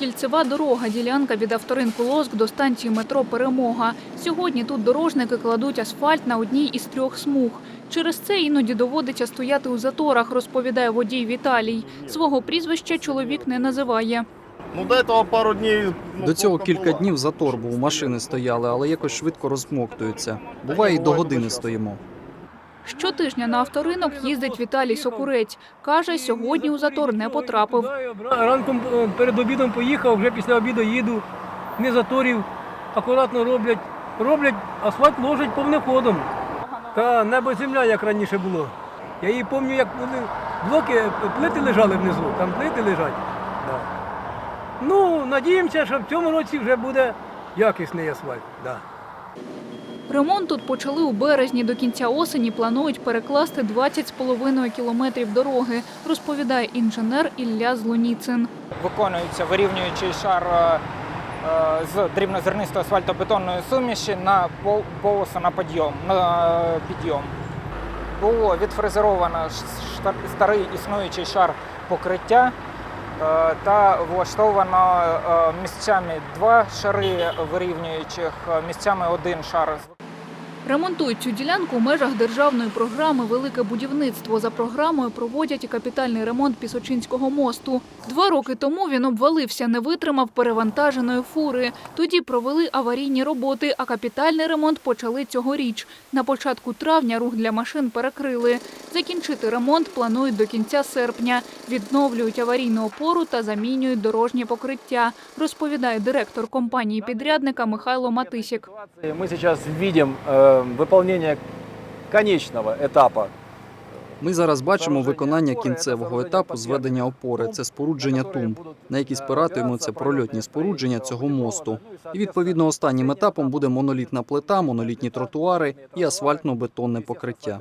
Кільцева дорога, ділянка від авторинку Лоск до станції метро Перемога. Сьогодні тут дорожники кладуть асфальт на одній із трьох смуг. Через це іноді доводиться стояти у заторах, розповідає водій Віталій. Свого прізвища чоловік не називає. Ну, до пару днів. ну, До цього кілька днів затор був, машини стояли, але якось швидко розмоктуються. Буває, і до години стоїмо. Щотижня на авторинок їздить Віталій Сокурець. Каже, сьогодні у затор не потрапив. Ранком е, перед обідом поїхав, вже після обіду їду, не заторів, акуратно роблять. Роблять, асфальт ложать повним ходом. Та небо земля, як раніше було. Я її пам'ятаю, як блоки, е, плити лежали внизу, там плити лежать. Да. Ну, надіємося, що в цьому році вже буде якісний асфальт. Да. Ремонт тут почали у березні. До кінця осені планують перекласти 20,5 кілометрів дороги, розповідає інженер Ілля Злоніцин. виконується вирівнюючий шар е, е, з дрібнозернистої асфальтобетонної суміші на пол- полосу на підйом. На підйом. Було відфрезеровано старий існуючий шар покриття е, та влаштовано е, місцями два шари вирівнюючих, е, місцями один шар. Ремонтують цю ділянку у межах державної програми Велике будівництво. За програмою проводять і капітальний ремонт Пісочинського мосту. Два роки тому він обвалився, не витримав перевантаженої фури. Тоді провели аварійні роботи, а капітальний ремонт почали цьогоріч. На початку травня рух для машин перекрили. Закінчити ремонт планують до кінця серпня. Відновлюють аварійну опору та замінюють дорожнє покриття, розповідає директор компанії підрядника Михайло Матисік. Мы сейчас видим э, выполнение конечного этапа. Ми зараз бачимо виконання кінцевого етапу зведення опори. Це спорудження тумб, на які спиратимуться це прольотні спорудження цього мосту. І відповідно останнім етапом буде монолітна плита, монолітні тротуари і асфальтно-бетонне покриття.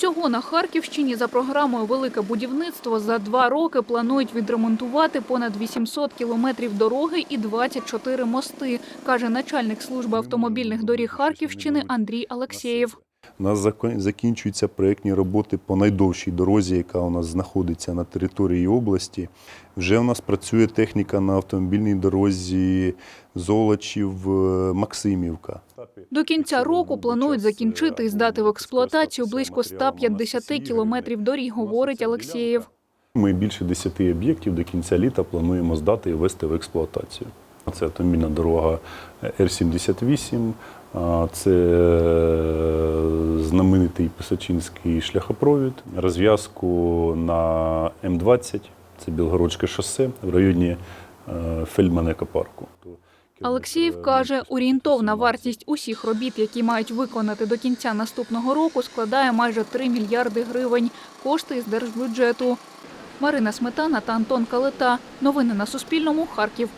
Усього на Харківщині за програмою Велике будівництво за два роки планують відремонтувати понад 800 кілометрів дороги і 24 мости, каже начальник служби автомобільних доріг Харківщини Андрій Алексєєв. У нас закінчуються проєктні роботи по найдовшій дорозі, яка у нас знаходиться на території області. Вже у нас працює техніка на автомобільній дорозі Золочів-Максимівка. До кінця року планують закінчити і здати в експлуатацію близько 150 кілометрів доріг, говорить Алексєєв. Ми більше 10 об'єктів до кінця літа плануємо здати і ввести в експлуатацію. Це автомобільна дорога Р-78, це е, знаменитий Писачинський шляхопровід, розв'язку на М-20, це Білгородське шосе в районі е, Фельдманека парку. Алексєєв каже, орієнтовна вартість усіх робіт, які мають виконати до кінця наступного року, складає майже 3 мільярди гривень. Кошти із держбюджету. Марина Сметана та Антон Калета. Новини на Суспільному. Харків.